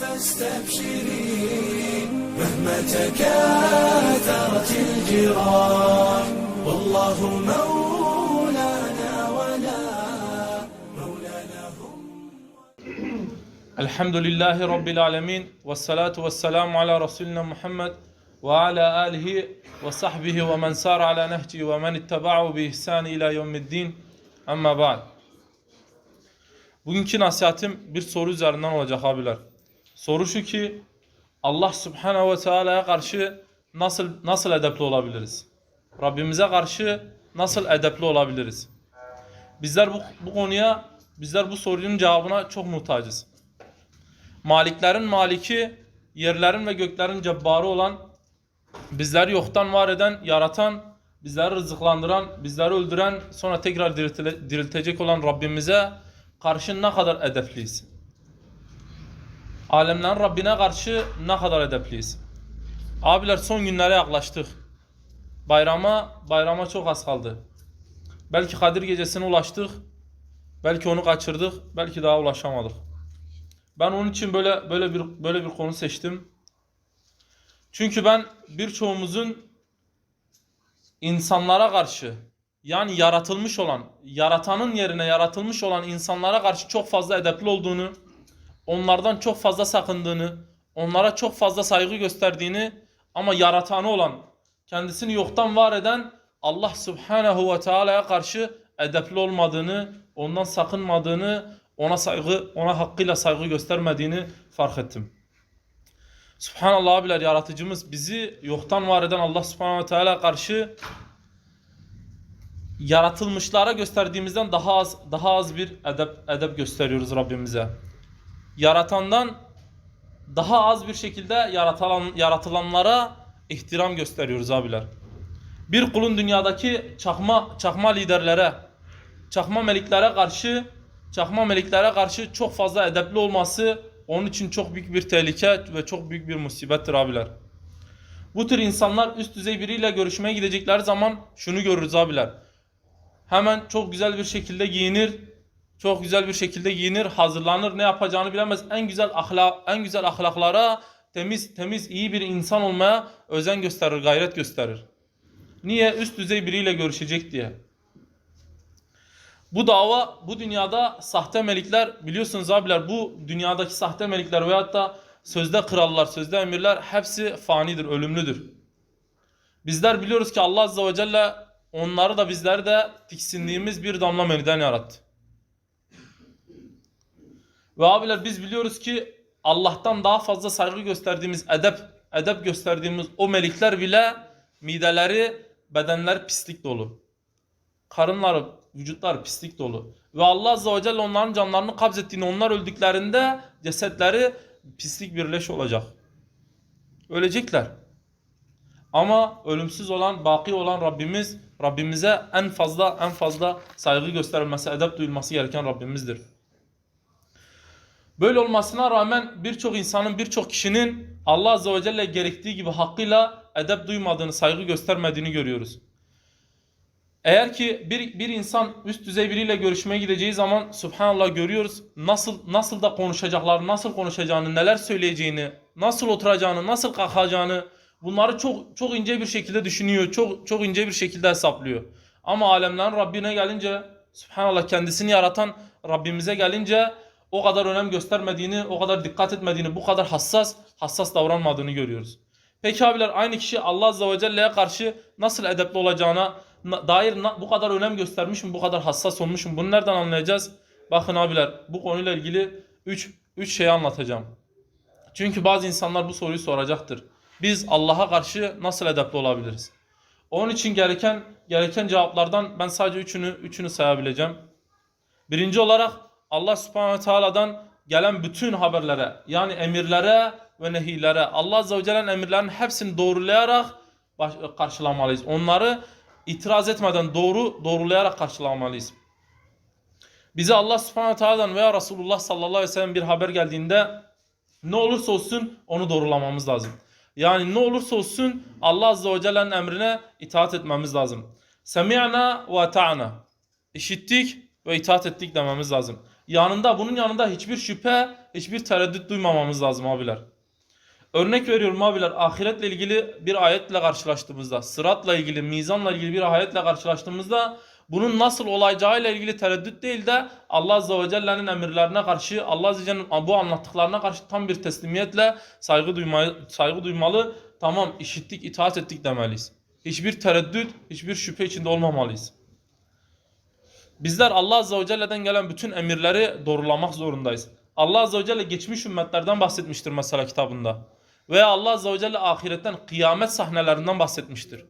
فاستبشري مهما تكاثرت الجراح والله مولانا ولا مولى لهم الحمد لله رب العالمين والصلاة والسلام على رسولنا محمد وعلى آله وصحبه ومن سار على نهجه ومن اتبعه بإحسان إلى يوم الدين. أما بعد Bugünkü nasihatim bir soru üzerinden olacak abiler. Soru şu ki Allah Subhanahu ve Teala'ya karşı nasıl nasıl edepli olabiliriz? Rabbimize karşı nasıl edepli olabiliriz? Bizler bu, bu konuya bizler bu sorunun cevabına çok muhtacız. Maliklerin maliki, yerlerin ve göklerin cebbarı olan, bizleri yoktan var eden, yaratan, bizleri rızıklandıran, bizleri öldüren, sonra tekrar diriltile- diriltecek olan Rabbimize karşı ne kadar edepliyiz? Alemlerin Rabbine karşı ne kadar edepliyiz? Abiler son günlere yaklaştık. Bayrama, bayrama çok az kaldı. Belki Kadir gecesine ulaştık. Belki onu kaçırdık. Belki daha ulaşamadık. Ben onun için böyle böyle bir böyle bir konu seçtim. Çünkü ben birçoğumuzun insanlara karşı yani yaratılmış olan, yaratanın yerine yaratılmış olan insanlara karşı çok fazla edepli olduğunu, onlardan çok fazla sakındığını, onlara çok fazla saygı gösterdiğini ama yaratanı olan, kendisini yoktan var eden Allah Subhanahu ve Teala'ya karşı edepli olmadığını, ondan sakınmadığını, ona saygı, ona hakkıyla saygı göstermediğini fark ettim. Subhanallah abiler yaratıcımız bizi yoktan var eden Allah Subhanahu ve Teala karşı yaratılmışlara gösterdiğimizden daha az daha az bir edep edep gösteriyoruz Rabbimize. Yaratandan daha az bir şekilde yaratılan yaratılanlara ihtiram gösteriyoruz abiler. Bir kulun dünyadaki çakma çakma liderlere, çakma meliklere karşı çakma meliklere karşı çok fazla edepli olması onun için çok büyük bir tehlike ve çok büyük bir musibettir abiler. Bu tür insanlar üst düzey biriyle görüşmeye gidecekleri zaman şunu görürüz abiler. Hemen çok güzel bir şekilde giyinir, çok güzel bir şekilde giyinir, hazırlanır, ne yapacağını bilemez. En güzel ahlak en güzel ahlaklara, temiz temiz iyi bir insan olmaya özen gösterir, gayret gösterir. Niye? Üst düzey biriyle görüşecek diye. Bu dava bu dünyada sahte melikler biliyorsunuz abiler bu dünyadaki sahte melikler veyahut da sözde krallar, sözde emirler hepsi fanidir, ölümlüdür. Bizler biliyoruz ki Allah Azze ve Celle onları da bizleri de tiksindiğimiz bir damla meniden yarattı. Ve abiler biz biliyoruz ki Allah'tan daha fazla saygı gösterdiğimiz edep, edep gösterdiğimiz o melikler bile mideleri, bedenler pislik dolu. Karınları, vücutlar pislik dolu. Ve Allah Azze ve Celle onların canlarını kabzettiğini, onlar öldüklerinde cesetleri pislik bir leş olacak. Ölecekler. Ama ölümsüz olan, baki olan Rabbimiz, Rabbimize en fazla en fazla saygı gösterilmesi, edep duyulması gereken Rabbimizdir. Böyle olmasına rağmen birçok insanın, birçok kişinin Allah Azze ve Celle gerektiği gibi hakkıyla edep duymadığını, saygı göstermediğini görüyoruz. Eğer ki bir, bir insan üst düzey biriyle görüşmeye gideceği zaman subhanallah görüyoruz nasıl nasıl da konuşacaklar, nasıl konuşacağını, neler söyleyeceğini, nasıl oturacağını, nasıl kalkacağını bunları çok çok ince bir şekilde düşünüyor, çok çok ince bir şekilde hesaplıyor. Ama alemlerin Rabbine gelince subhanallah kendisini yaratan Rabbimize gelince o kadar önem göstermediğini, o kadar dikkat etmediğini, bu kadar hassas hassas davranmadığını görüyoruz. Peki abiler aynı kişi Allah Azze ve Celle'ye karşı nasıl edepli olacağına na- dair bu kadar önem göstermiş mi, bu kadar hassas olmuş mu? Bunu nereden anlayacağız? Bakın abiler bu konuyla ilgili 3 3 şey anlatacağım. Çünkü bazı insanlar bu soruyu soracaktır. Biz Allah'a karşı nasıl edepli olabiliriz? Onun için gereken gereken cevaplardan ben sadece üçünü üçünü sayabileceğim. Birinci olarak Allah Subhanahu ve Taala'dan gelen bütün haberlere yani emirlere ve nehilere Allah Azze ve Celle'nin emirlerinin hepsini doğrulayarak baş- karşılamalıyız. Onları itiraz etmeden doğru doğrulayarak karşılamalıyız. Bize Allah Subhanahu ve Taala'dan veya Resulullah sallallahu aleyhi ve sellem bir haber geldiğinde ne olursa olsun onu doğrulamamız lazım. Yani ne olursa olsun Allah Azze ve Celle'nin emrine itaat etmemiz lazım. Semi'na ve ta'na. İşittik ve itaat ettik dememiz lazım. yanında bunun yanında hiçbir şüphe, hiçbir tereddüt duymamamız lazım abiler. Örnek veriyorum abiler ahiretle ilgili bir ayetle karşılaştığımızda, sıratla ilgili, mizanla ilgili bir ayetle karşılaştığımızda bunun nasıl olacağıyla ilgili tereddüt değil de Allah Azze ve Celle'nin emirlerine karşı, Allah Azze ve Celle'nin bu anlattıklarına karşı tam bir teslimiyetle saygı, duymayı, saygı duymalı. Tamam işittik, itaat ettik demeliyiz. Hiçbir tereddüt, hiçbir şüphe içinde olmamalıyız. Bizler Allah Azze ve Celle'den gelen bütün emirleri doğrulamak zorundayız. Allah Azze ve Celle geçmiş ümmetlerden bahsetmiştir mesela kitabında. Veya Allah Azze ve Celle ahiretten kıyamet sahnelerinden bahsetmiştir.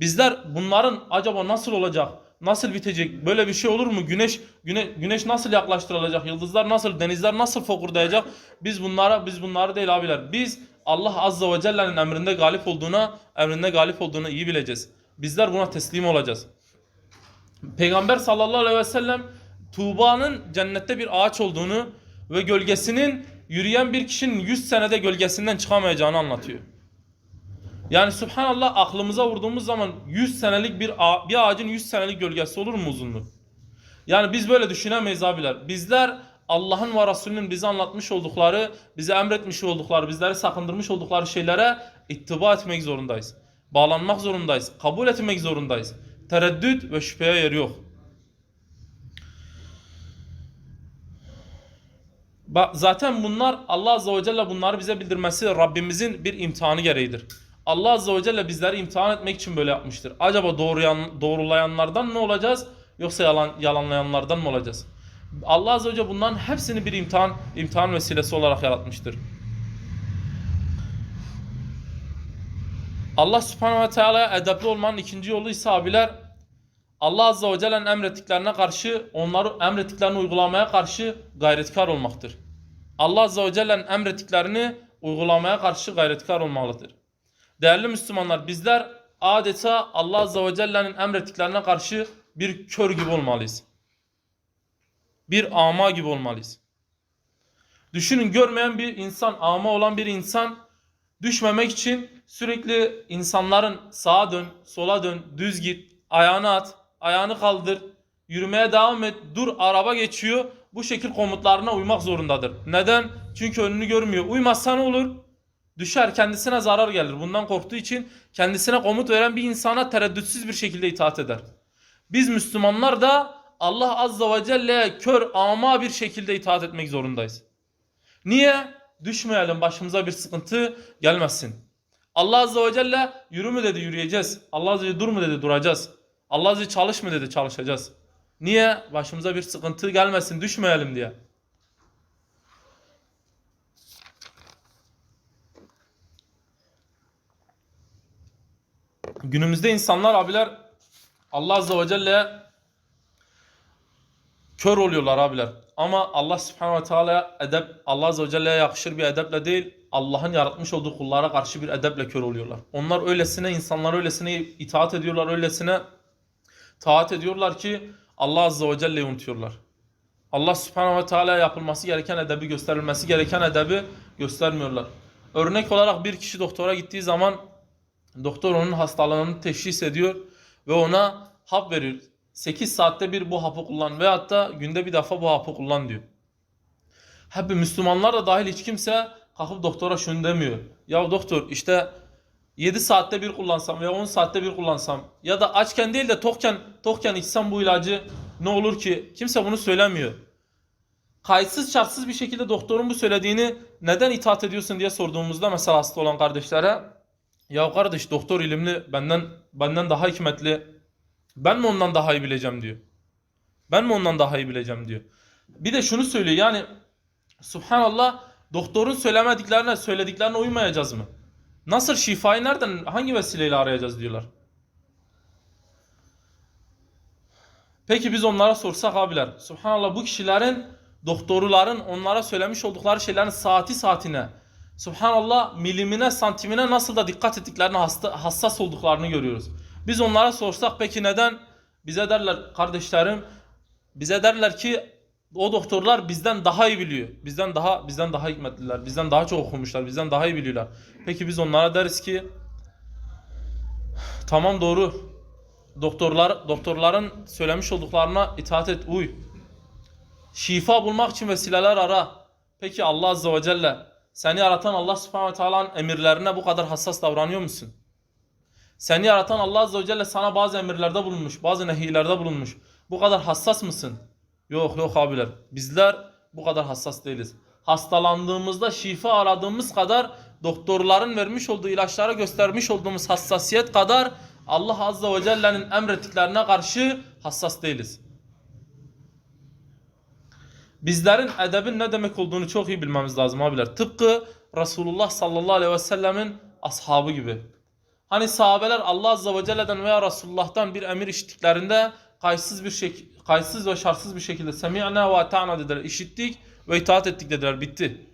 Bizler bunların acaba nasıl olacak, nasıl bitecek, böyle bir şey olur mu? Güneş güne, güneş nasıl yaklaştırılacak, yıldızlar nasıl, denizler nasıl fokurdayacak? Biz bunlara biz bunları değil abiler. Biz Allah Azze ve Celle'nin emrinde galip olduğuna, emrinde galip olduğunu iyi bileceğiz. Bizler buna teslim olacağız. Peygamber sallallahu aleyhi ve sellem Tuğba'nın cennette bir ağaç olduğunu ve gölgesinin yürüyen bir kişinin 100 senede gölgesinden çıkamayacağını anlatıyor. Yani subhanallah aklımıza vurduğumuz zaman 100 senelik bir, bir ağacın 100 senelik gölgesi olur mu uzunluğu? Yani biz böyle düşünemeyiz abiler. Bizler Allah'ın ve Resulünün bize anlatmış oldukları, bize emretmiş oldukları, bizleri sakındırmış oldukları şeylere ittiba etmek zorundayız. Bağlanmak zorundayız. Kabul etmek zorundayız. Tereddüt ve şüpheye yer yok. Zaten bunlar Allah Azze ve Celle bunları bize bildirmesi Rabbimizin bir imtihanı gereğidir. Allah Azze ve Celle bizleri imtihan etmek için böyle yapmıştır. Acaba doğruyan, doğrulayanlardan mı olacağız yoksa yalan, yalanlayanlardan mı olacağız? Allah Azze ve Celle bunların hepsini bir imtihan, imtihan vesilesi olarak yaratmıştır. Allah Subhanahu ve Teala edepli olmanın ikinci yolu ise abiler Allah Azze ve Celle'nin emrettiklerine karşı onları emrettiklerini uygulamaya karşı gayretkar olmaktır. Allah Azze ve Celle'nin emrettiklerini uygulamaya karşı gayretkar olmalıdır. Değerli Müslümanlar bizler adeta Allah Azze ve Celle'nin emrettiklerine karşı bir kör gibi olmalıyız. Bir ama gibi olmalıyız. Düşünün görmeyen bir insan, ama olan bir insan düşmemek için sürekli insanların sağa dön, sola dön, düz git, ayağını at, ayağını kaldır, yürümeye devam et, dur araba geçiyor. Bu şekil komutlarına uymak zorundadır. Neden? Çünkü önünü görmüyor. Uymazsa ne olur? Düşer, kendisine zarar gelir. Bundan korktuğu için kendisine komut veren bir insana tereddütsüz bir şekilde itaat eder. Biz Müslümanlar da Allah Azza ve Celle'ye kör ama bir şekilde itaat etmek zorundayız. Niye? Düşmeyelim başımıza bir sıkıntı gelmesin. Allah Azze ve Celle yürü mü dedi yürüyeceğiz. Allah Azze ve Celle dur mu dedi duracağız. Allah Azze ve Celle çalış mı dedi çalışacağız. Niye? Başımıza bir sıkıntı gelmesin düşmeyelim diye. Günümüzde insanlar abiler Allah Azze ve Celle'ye kör oluyorlar abiler. Ama Allah Subhanahu ve Teala edep Allah Azze ve Celle'ye yakışır bir edeple değil, Allah'ın yaratmış olduğu kullara karşı bir edeple kör oluyorlar. Onlar öylesine insanlar öylesine itaat ediyorlar, öylesine taat ediyorlar ki Allah Azze ve Celle'yi unutuyorlar. Allah Subhanahu ve Teala'ya yapılması gereken edebi, gösterilmesi gereken edebi göstermiyorlar. Örnek olarak bir kişi doktora gittiği zaman doktor onun hastalığını teşhis ediyor ve ona hap veriyor. 8 saatte bir bu hapı kullan veyahut da günde bir defa bu hapı kullan diyor. Hep Müslümanlar da dahil hiç kimse kalkıp doktora şunu demiyor. Ya doktor işte 7 saatte bir kullansam veya 10 saatte bir kullansam ya da açken değil de tokken tokken içsem bu ilacı ne olur ki? Kimse bunu söylemiyor. Kayıtsız şartsız bir şekilde doktorun bu söylediğini neden itaat ediyorsun diye sorduğumuzda mesela hasta olan kardeşlere ya kardeş doktor ilimli benden benden daha hikmetli ben mi ondan daha iyi bileceğim diyor. Ben mi ondan daha iyi bileceğim diyor. Bir de şunu söylüyor yani subhanallah doktorun söylemediklerine söylediklerine uymayacağız mı? Nasıl şifayı nereden hangi vesileyle arayacağız diyorlar. Peki biz onlara sorsak abiler. Subhanallah bu kişilerin doktorların onlara söylemiş oldukları şeylerin saati saatine Subhanallah milimine santimine nasıl da dikkat ettiklerini hassas olduklarını görüyoruz. Biz onlara sorsak peki neden? Bize derler kardeşlerim bize derler ki o doktorlar bizden daha iyi biliyor. Bizden daha bizden daha hikmetliler. Bizden daha çok okumuşlar. Bizden daha iyi biliyorlar. Peki biz onlara deriz ki tamam doğru. Doktorlar doktorların söylemiş olduklarına itaat et, uy. Şifa bulmak için vesileler ara. Peki Allah Azze ve Celle seni yaratan Allah Subhanahu ve Teala'nın emirlerine bu kadar hassas davranıyor musun? Seni yaratan Allah Azze ve Celle sana bazı emirlerde bulunmuş, bazı nehiylerde bulunmuş. Bu kadar hassas mısın? Yok yok abiler. Bizler bu kadar hassas değiliz. Hastalandığımızda şifa aradığımız kadar doktorların vermiş olduğu ilaçlara göstermiş olduğumuz hassasiyet kadar Allah Azze ve Celle'nin emrettiklerine karşı hassas değiliz. Bizlerin edebin ne demek olduğunu çok iyi bilmemiz lazım abiler. Tıpkı Resulullah sallallahu aleyhi ve sellemin ashabı gibi. Hani sahabeler Allah azze ve celle'den veya Resulullah'tan bir emir işittiklerinde kayıtsız bir şey kayıtsız ve şartsız bir şekilde semi'na ve ata'na dediler. İşittik ve itaat ettik dediler. Bitti.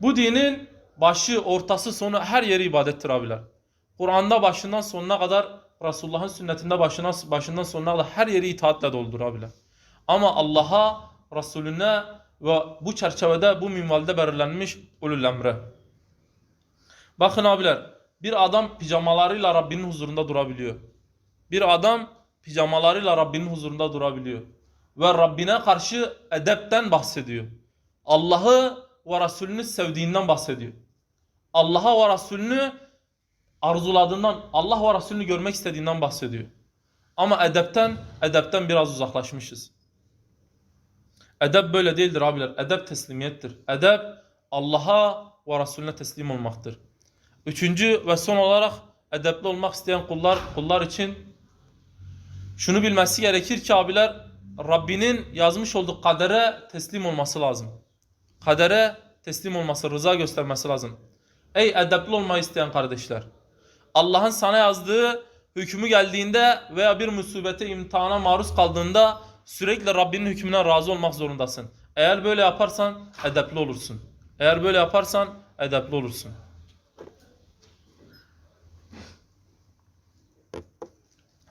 Bu dinin başı, ortası, sonu her yeri ibadettir abiler. Kur'an'da başından sonuna kadar Resulullah'ın sünnetinde başından, başından sonuna kadar her yeri itaatle doldur abiler. Ama Allah'a, Resulüne ve bu çerçevede bu minvalde belirlenmiş ulul emre. Bakın abiler, bir adam pijamalarıyla Rabbinin huzurunda durabiliyor. Bir adam pijamalarıyla Rabbinin huzurunda durabiliyor. Ve Rabbine karşı edepten bahsediyor. Allah'ı ve Resulünü sevdiğinden bahsediyor. Allah'a ve Resulünü arzuladığından, Allah ve Resulünü görmek istediğinden bahsediyor. Ama edepten, edepten biraz uzaklaşmışız. Edep böyle değildir abiler. Edep teslimiyettir. Edep Allah'a ve Resulüne teslim olmaktır. Üçüncü ve son olarak edepli olmak isteyen kullar kullar için şunu bilmesi gerekir ki abiler Rabbinin yazmış olduğu kadere teslim olması lazım. Kadere teslim olması, rıza göstermesi lazım. Ey edepli olmayı isteyen kardeşler. Allah'ın sana yazdığı hükmü geldiğinde veya bir musibete, imtihana maruz kaldığında sürekli Rabbinin hükmüne razı olmak zorundasın. Eğer böyle yaparsan edepli olursun. Eğer böyle yaparsan edepli olursun.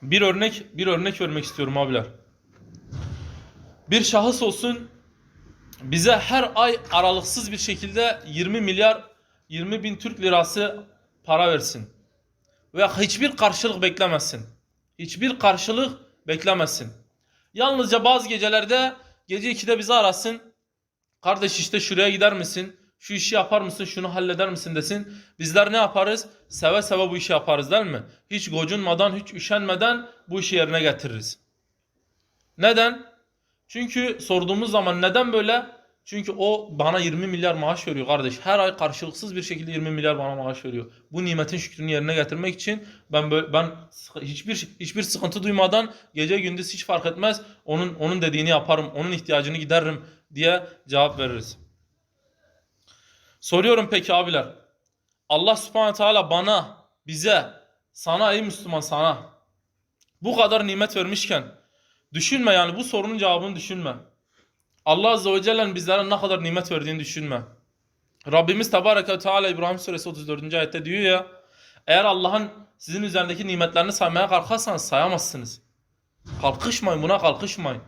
Bir örnek bir örnek vermek istiyorum abiler. Bir şahıs olsun bize her ay aralıksız bir şekilde 20 milyar 20 bin Türk lirası para versin. Ve hiçbir karşılık beklemesin. Hiçbir karşılık beklemesin. Yalnızca bazı gecelerde gece 2'de bizi arasın. Kardeş işte şuraya gider misin? Şu işi yapar mısın? Şunu halleder misin desin. Bizler ne yaparız? Seve seve bu işi yaparız değil mi? Hiç gocunmadan, hiç üşenmeden bu işi yerine getiririz. Neden? Çünkü sorduğumuz zaman neden böyle? Çünkü o bana 20 milyar maaş veriyor kardeş. Her ay karşılıksız bir şekilde 20 milyar bana maaş veriyor. Bu nimetin şükrünü yerine getirmek için ben böyle, ben hiçbir hiçbir sıkıntı duymadan gece gündüz hiç fark etmez onun onun dediğini yaparım. Onun ihtiyacını gideririm diye cevap veririz. Soruyorum peki abiler. Allah subhanahu teala bana, bize, sana ey Müslüman sana bu kadar nimet vermişken düşünme yani bu sorunun cevabını düşünme. Allah azze ve celle'nin bizlere ne kadar nimet verdiğini düşünme. Rabbimiz Tebareke Teala İbrahim suresi 34. ayette diyor ya eğer Allah'ın sizin üzerindeki nimetlerini saymaya kalkarsanız sayamazsınız. Kalkışmayın buna kalkışmayın.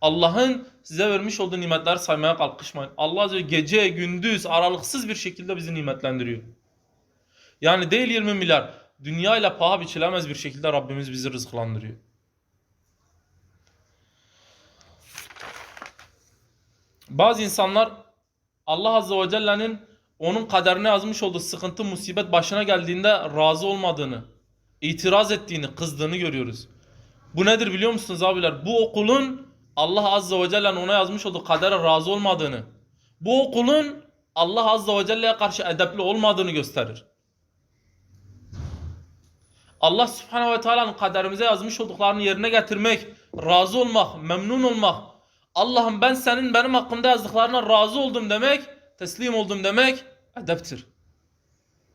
Allah'ın size vermiş olduğu nimetleri saymaya kalkışmayın. Allah Azze ve gece gündüz aralıksız bir şekilde bizi nimetlendiriyor. Yani değil 20 milyar, dünya ile paha biçilemez bir şekilde Rabbimiz bizi rızıklandırıyor. Bazı insanlar Allah Azze ve Celle'nin onun kaderine yazmış olduğu sıkıntı, musibet başına geldiğinde razı olmadığını, itiraz ettiğini, kızdığını görüyoruz. Bu nedir biliyor musunuz abiler? Bu okulun Allah Azze ve Celle'nin ona yazmış olduğu kadere razı olmadığını, bu okulun Allah Azze ve Celle'ye karşı edepli olmadığını gösterir. Allah Subhanahu ve Teala'nın kaderimize yazmış olduklarını yerine getirmek, razı olmak, memnun olmak, Allah'ım ben senin benim hakkımda yazdıklarına razı oldum demek, teslim oldum demek edeptir.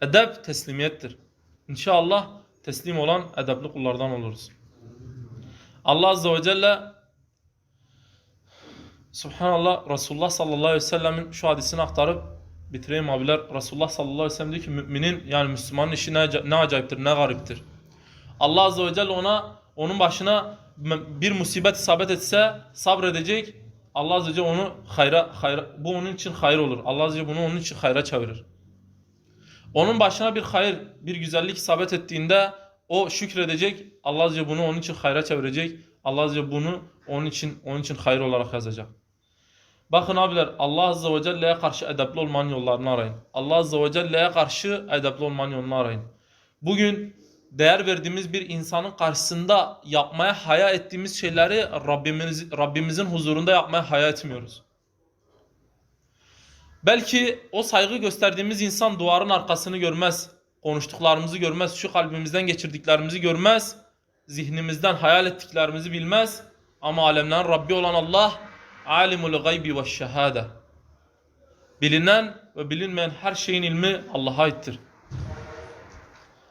Edep teslimiyettir. İnşallah teslim olan edepli kullardan oluruz. Allah Azze ve Celle Subhanallah Resulullah sallallahu aleyhi ve sellemin şu hadisini aktarıp bitireyim abiler. Resulullah sallallahu aleyhi ve sellem diyor ki müminin yani Müslümanın işi ne, ne acayiptir ne gariptir. Allah azze ve celle ona onun başına bir musibet isabet etse sabredecek. Allah azze onu hayra, hayra bu onun için hayır olur. Allah azze bunu onun için hayra çevirir. Onun başına bir hayır, bir güzellik isabet ettiğinde o şükredecek. Allah Azze bunu onun için hayra çevirecek. Allah Azze bunu onun için onun için hayır olarak yazacak. Bakın abiler Allah Azze ve Celle'ye karşı edepli olmanın yollarını arayın. Allah Azze ve Celle'ye karşı edepli olmanın yolunu arayın. Bugün değer verdiğimiz bir insanın karşısında yapmaya haya ettiğimiz şeyleri Rabbimiz, Rabbimizin huzurunda yapmaya haya etmiyoruz. Belki o saygı gösterdiğimiz insan duvarın arkasını görmez. Konuştuklarımızı görmez. Şu kalbimizden geçirdiklerimizi görmez. Zihnimizden hayal ettiklerimizi bilmez. Ama alemlerin Rabbi olan Allah alimul gaybi ve şehade. Bilinen ve bilinmeyen her şeyin ilmi Allah'a aittir.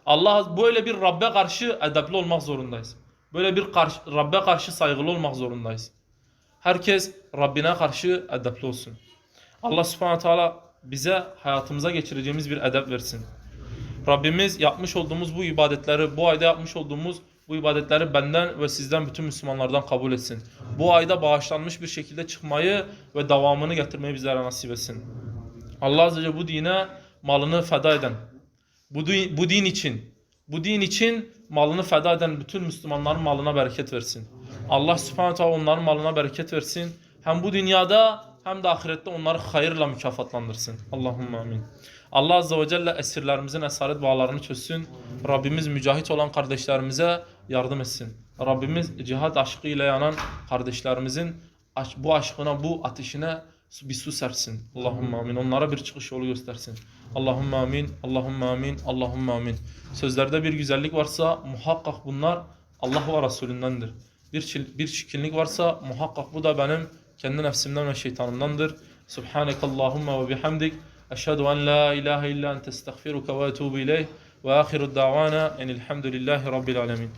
Allah böyle bir Rabbe karşı edepli olmak zorundayız. Böyle bir karşı, Rabbe karşı saygılı olmak zorundayız. Herkes Rabbine karşı edepli olsun. Allah subhanahu teala bize hayatımıza geçireceğimiz bir edep versin. Rabbimiz yapmış olduğumuz bu ibadetleri, bu ayda yapmış olduğumuz bu ibadetleri benden ve sizden bütün Müslümanlardan kabul etsin. Bu ayda bağışlanmış bir şekilde çıkmayı ve devamını getirmeyi bizlere nasip etsin. Allah Azze bu dine malını feda eden, bu din, bu din için, bu din için malını feda eden bütün Müslümanların malına bereket versin. Allah Subhanahu teala onların malına bereket versin. Hem bu dünyada hem de ahirette onları hayırla mükafatlandırsın. Allahümme amin. Allah Azze ve Celle esirlerimizin esaret bağlarını çözsün. Rabbimiz mücahit olan kardeşlerimize yardım etsin. Rabbimiz cihat aşkıyla yanan kardeşlerimizin bu aşkına, bu ateşine bir su sersin. Allahümme amin. Onlara bir çıkış yolu göstersin. Allahümme amin. Allahümme amin. Allahümme amin. Sözlerde bir güzellik varsa muhakkak bunlar Allah ve Resulündendir. Bir, bir çirkinlik varsa muhakkak bu da benim kendi nefsimden ve şeytanımdandır. Subhanekallahumma ve bihamdik. Eşhedü en la ilahe illa ente estağfiruka ve etubu ileyh. Ve ahiru davana enilhamdülillahi rabbil alemin.